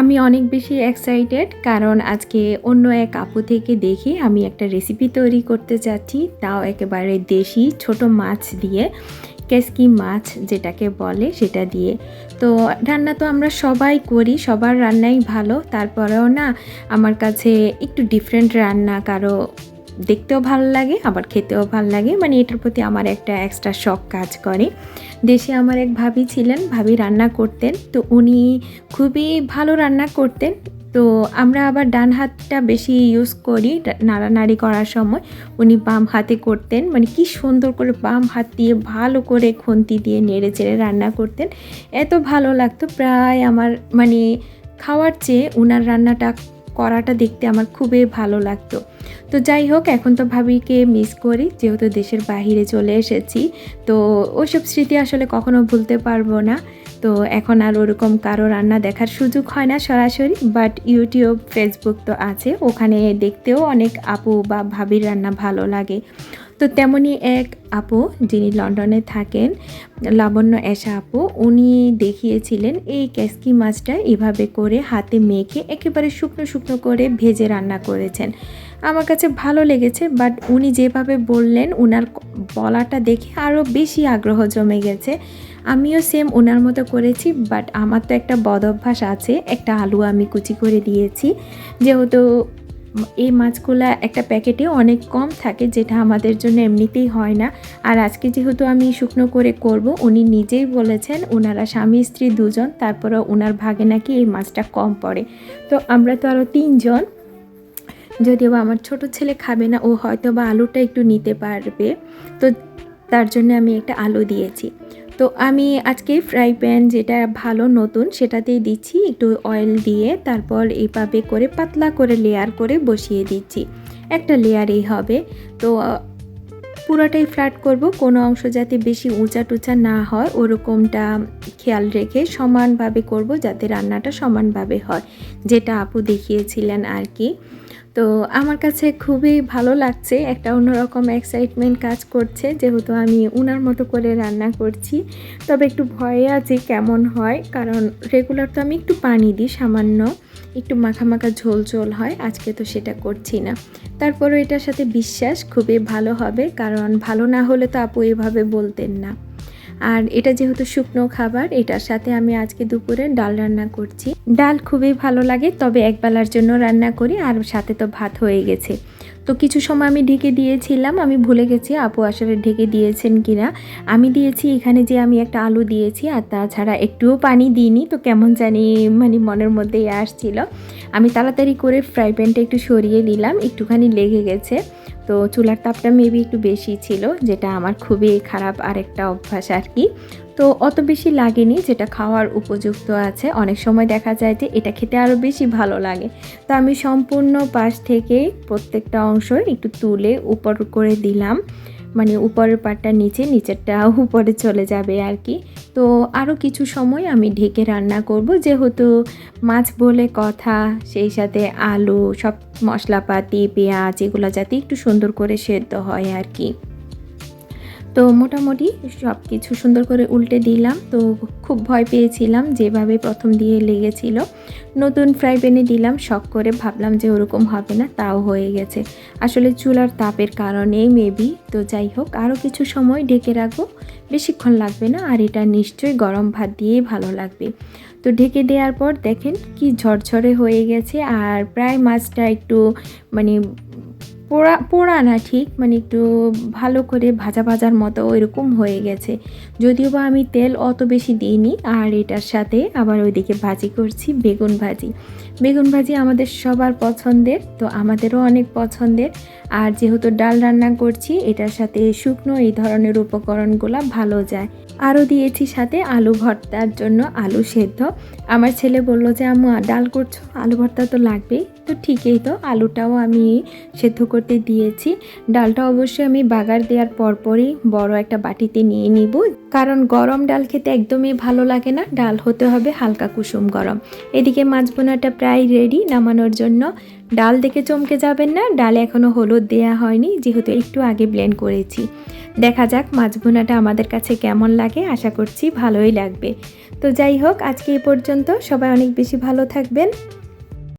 আমি অনেক বেশি এক্সাইটেড কারণ আজকে অন্য এক আপু থেকে দেখে আমি একটা রেসিপি তৈরি করতে যাচ্ছি। তাও একেবারে দেশি ছোট মাছ দিয়ে, কেসকি মাছ যেটাকে বলে সেটা দিয়ে। তো রান্না তো আমরা সবাই করি, সবার রান্নাই ভালো। তারপরেও না, আমার কাছে একটু ডিফারেন্ট রান্না, কারও দেখতেও ভালো লাগে, আবার খেতেও ভালো লাগে। মানে এটার প্রতি আমার একটা এক্সট্রা শখ কাজ করে। দেশে আমার এক ভাবি ছিলেন, ভাবি রান্না করতেন। তো উনি খুবই ভালো রান্না করতেন। তো আমরা আবার ডান হাতটা বেশি ইউজ করি নাড়ানাড়ি করার সময়। উনি বাম হাতে করতেন। মানে কি সুন্দর করে বাম হাত দিয়ে ভালো করে খুন্তি দিয়ে নেড়ে চেড়ে রান্না করতেন। এত ভালো লাগতো। প্রায় আমার মানে খাওয়ার চেয়ে উনার রান্নাটা করাটা দেখতে আমার খুবই ভালো লাগতো। তো যাই হোক, এখন তো ভাবিকে মিস করি, যেহেতু দেশের বাহিরে চলে এসেছি। তো ওসব স্মৃতি আসলে কখনো ভুলতে পারব না। তো এখন আর ওরকম কারও রান্না দেখার সুযোগ হয় না সরাসরি বাট ইউটিউব ফেসবুক তো আছে। ওখানে দেখতেও অনেক আপু বা ভাবির রান্না ভালো লাগে। তো তেমনই এক আপু যিনি লন্ডনে থাকেন, লাবণ্য এসা আপু, উনি দেখিয়েছিলেন এই ক্যাসকি মাছটা এভাবে করে হাতে মেখে একেবারে শুকনো শুকনো করে ভেজে রান্না করেছেন। আমার কাছে ভালো লেগেছে বাট উনি যেভাবে বললেন ওনার বলাটা দেখে আরও বেশি আগ্রহ জমে গেছে। আমিও সেম ওনার মতো করেছি বাট আমার তো একটা বদ অভ্যাস আছে, একটা আলু আমি কুচি করে দিয়েছি। যেহেতু এই মাছগুলা একটা প্যাকেটে অনেক কম থাকে, যেটা আমাদের জন্য এমনিতেই হয় না। আর আজকে যেহেতু আমি শুকনো করে করব, উনি নিজেই বলেছেন ওনারা স্বামী, স্ত্রী দুজন তারপরে ওনার ভাগে নাকি এই মাছটা কম পড়ে। তো আমরা তো আরও তিনজন, যদিও আমার ছোট ছেলে খাবে না, ও হয়তো বা আলুটা একটু নিতে পারবে। তো তার জন্য আমি একটা আলু দিয়েছি। তো আমি আজকে ফ্রাই প্যান যেটা ভালো নতুন সেটাতেই দিচ্ছি, একটু অয়েল দিয়ে তারপর এইভাবে করে পাতলা করে লেয়ার করে বসিয়ে দিচ্ছি। একটা লেয়ারই হবে। তো পুরোটাই ফ্ল্যাট করব, কোনো অংশ যাতে বেশি উঁচা টুচা না হয়, ওরকমটা খেয়াল রেখে সমানভাবে করব যাতে রান্নাটা সমানভাবে হয়, যেটা আপু দেখিয়েছিলেন আর কি। তো আমার কাছে খুবই ভালো লাগছে একটা অন্যরকম এক্সাইটমেন্ট কাজ করছে, যেহেতু আমি উনার মতো করে রান্না করছি। তবে একটু ভয়ে আছি কেমন হয়, কারণ রেগুলার তো আমি একটু পানি দিই সামান্য, একটু মাখা মাখা ঝোল ঝোল হয়, আজকে তো সেটা করছি না। তারপরও এটার সাথে বিশ্বাস খুবই ভালো হবে, কারণ ভালো না হলে তো আপু এভাবে বলতেন না। আর এটা যেহেতু শুকনো খাবার, এটার সাথে আমি আজকে দুপুরে ডাল রান্না করছি। ডাল খুবই ভালো লাগে, তবে একবেলার জন্য রান্না করি, আর সাথে তো ভাত হয়ে গেছে। তো কিছু সময় আমি ঢেকে দিয়েছিলাম, আমি ভুলে গেছি আপু আসলে ঢেকে দিয়েছেন কিনা। আমি দিয়েছি, এখানে যে আমি একটা আলু দিয়েছি, আর তাছাড়া একটুও পানি দিইনি, তো কেমন জানি মানে মনের মধ্যেই আসছিল। আমি তাড়াতাড়ি করে ফ্রাই প্যানটা একটু সরিয়ে দিলাম একটুখানি লেগে গেছে। তো চুলার তাপটা মেবি একটু বেশি ছিল, যেটা আমার খুবই খারাপ আরেকটা অভ্যাস আর কি। তো অত বেশি লাগেনি, যেটা খাওয়ার উপযুক্ত আছে। অনেক সময় দেখা যায় যে এটা খেতে আরও বেশি ভালো লাগে। তো আমি সম্পূর্ণ পাশ থেকে প্রত্যেকটা অংশ একটু তুলে উপর করে দিলাম। মানে উপরের পাটটা নিচে, নিচেরটা উপরে চলে যাবে আর কি। তো আরও কিছু সময় আমি ঢেকে রান্না করব। যেহেতু মাছ বলে কথা, সেই সাথে আলু, সব মশলাপাতি, পেঁয়াজ, এগুলো যাতে একটু সুন্দর করে সেদ্ধ হয় আর কি। তো মোটামুটি সব কিছু সুন্দর করে উল্টে দিলাম। তো খুব ভয় পেয়েছিলাম যেভাবে প্রথম দিয়ে লেগেছিল। নতুন ফ্রাই প্যানে দিলাম, শখ করে ভাবলাম যে ওরকম হবে না, তাও হয়ে গেছে। আসলে চুলার তাপের কারণেই মেবি তো যাই হোক আরও কিছু সময় ঢেকে রাখব। বেশিক্ষণ লাগবে না, আর এটা নিশ্চয়ই গরম ভাত দিয়েই ভালো লাগবে। তো ঢেকে দেওয়ার পর দেখেন কি ঝরঝরে হয়ে গেছে, আর প্রায় মাছটা একটু মানে পোড়া পোড়া না ঠিক মানে একটু ভালো করে ভাজা ভাজার মতো এরকম হয়ে গেছে। যদিও বা আমি তেল অত বেশি দিইনি, আর এটার সাথে আবার ওইদিকে ভাজি করছি, বেগুন ভাজি। বেগুন ভাজি আমাদের সবার পছন্দের, তো আমাদেরও অনেক পছন্দের। আর যেহেতু ডাল রান্না করছি, এটার সাথে শুকনো এই ধরনের উপকরণগুলো ভালো যায়। আরও দিয়েছি সাথে আলু ভর্তার জন্য আলু সেদ্ধ। আমার ছেলে বলল যে, আম্মু, ডাল করছ? আলু ভর্তা তো লাগবেই। তো ঠিকই তো, আলুটাও আমি সেদ্ধ করতে দিয়েছি। ডালটা অবশ্যই আমি বাগার দেওয়ার পরপরই বড় একটা বাটিতে নিয়ে নিব। কারণ গরম ডাল খেতে একদমই ভালো লাগে না। ডাল হতে হবে হালকা কুসুম গরম। এদিকে মাছ বোনাটা প্রায় রেডি নামানোর জন্য। ডাল দেখে চমকে যাবেন না। ডালে এখনও হলুদ দেয়া হয়নি। যেহেতু একটু আগে ব্লেন্ড করেছি। দেখা যাক মাছ বোনাটা আমাদের কাছে কেমন লাগে। আশা করছি ভালোই লাগবে। তো যাই হোক, আজকে এই পর্যন্ত। সবাই অনেক বেশি ভালো থাকবেন।